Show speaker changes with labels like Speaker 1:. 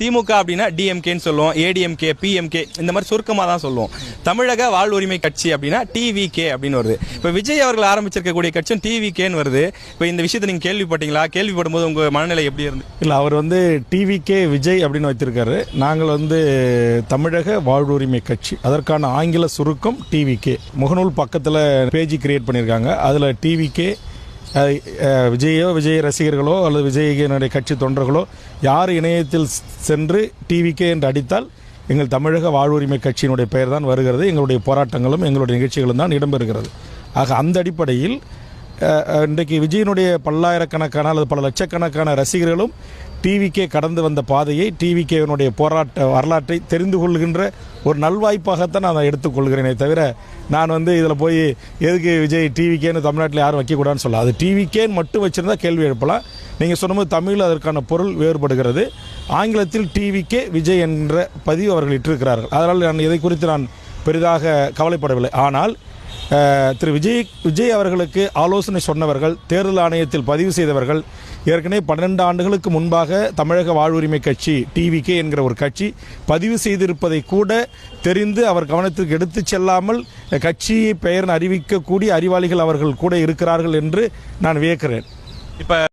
Speaker 1: திமுக அப்படின்னா டிஎம்கேன்னு சொல்லுவோம் ஏடிஎம்கே பிஎம்கே இந்த மாதிரி சுருக்கமாக தான் சொல்லுவோம். தமிழக வாழ்வுரிமை கட்சி அப்படின்னா டிவிகே அப்படின்னு வருது. இப்போ விஜய் அவர்கள் ஆரம்பிச்சிருக்கக்கூடிய கட்சியும் டிவிகேன்னு வருது. இப்போ இந்த விஷயத்தை நீங்கள் கேள்விப்பட்டீங்களா? கேள்விப்படும் போது உங்கள் மனநிலை எப்படி இருந்து?
Speaker 2: இல்லை அவர் வந்து டிவிகே விஜய் அப்படின்னு வைத்திருக்காரு. நாங்கள் வந்து தமிழக வாழ்வுரிமை கட்சி. அதற்கான ஆங்கில சுருக்கம் டிவிகே முகநூல் பக்கத்தில் பேஜ் கிரியேட் பண்ணியிருக்காங்க அதில் டிவிகே விஜயோ விஜய் ரசிகர்களோ அல்லது விஜயினுடைய கட்சி தொண்டர்களோ யார் இணையத்தில் சென்று டிவிகே என்று அடித்தால் எங்கள் தமிழக வாழ்வுரிமை கட்சியினுடைய பெயர் தான் வருகிறது. எங்களுடைய போராட்டங்களும் எங்களுடைய நிகழ்ச்சிகளும் தான் இடம்பெறுகிறது. ஆக அந்த அடிப்படையில் இன்றைக்கு விஜயனுடைய பல்லாயிரக்கணக்கான அல்லது பல லட்சக்கணக்கான ரசிகர்களும் டிவிக்கே கடந்து வந்த பாதையை டிவிகேனுடைய போராட்ட வரலாற்றை தெரிந்து கொள்கின்ற ஒரு நல்வாய்ப்பாகத்தான் நான் அதை எடுத்துக்கொள்கிறேனே தவிர நான் வந்து இதில் போய் எதுக்கு விஜய் டிவிக்கேன்னு தமிழ்நாட்டில் யாரும் வைக்கக்கூடாதுன்னு சொல்ல அது டிவிக்கேன்னு மட்டும் வச்சிருந்தா கேள்வி எழுப்பலாம். நீங்கள் சொன்னபோது தமிழில் அதற்கான பொருள் வேறுபடுகிறது. ஆங்கிலத்தில் டிவிக்கே விஜய் என்ற பதிவு அவர்கள் இட்டிருக்கிறார்கள். அதனால் நான் இதை குறித்து நான் பெரிதாக கவலைப்படவில்லை. ஆனால் திரு விஜய் விஜய் அவர்களுக்கு ஆலோசனை சொன்னவர்கள் தேர்தல் ஆணையத்தில் பதிவு செய்தவர்கள் ஏற்கனவே பன்னெண்டு ஆண்டுகளுக்கு முன்பாக தமிழக வாழ்வுரிமை கட்சி டிவிகே என்கிற ஒரு கட்சி பதிவு செய்திருப்பதை கூட தெரிந்து அவர் கவனத்திற்கு எடுத்துச் செல்லாமல் கட்சியை பெயர் அறிவிக்கக்கூடிய அறிவாளிகள் அவர்கள் கூட இருக்கிறார்கள் என்று நான் வியக்கிறேன்.
Speaker 1: இப்போ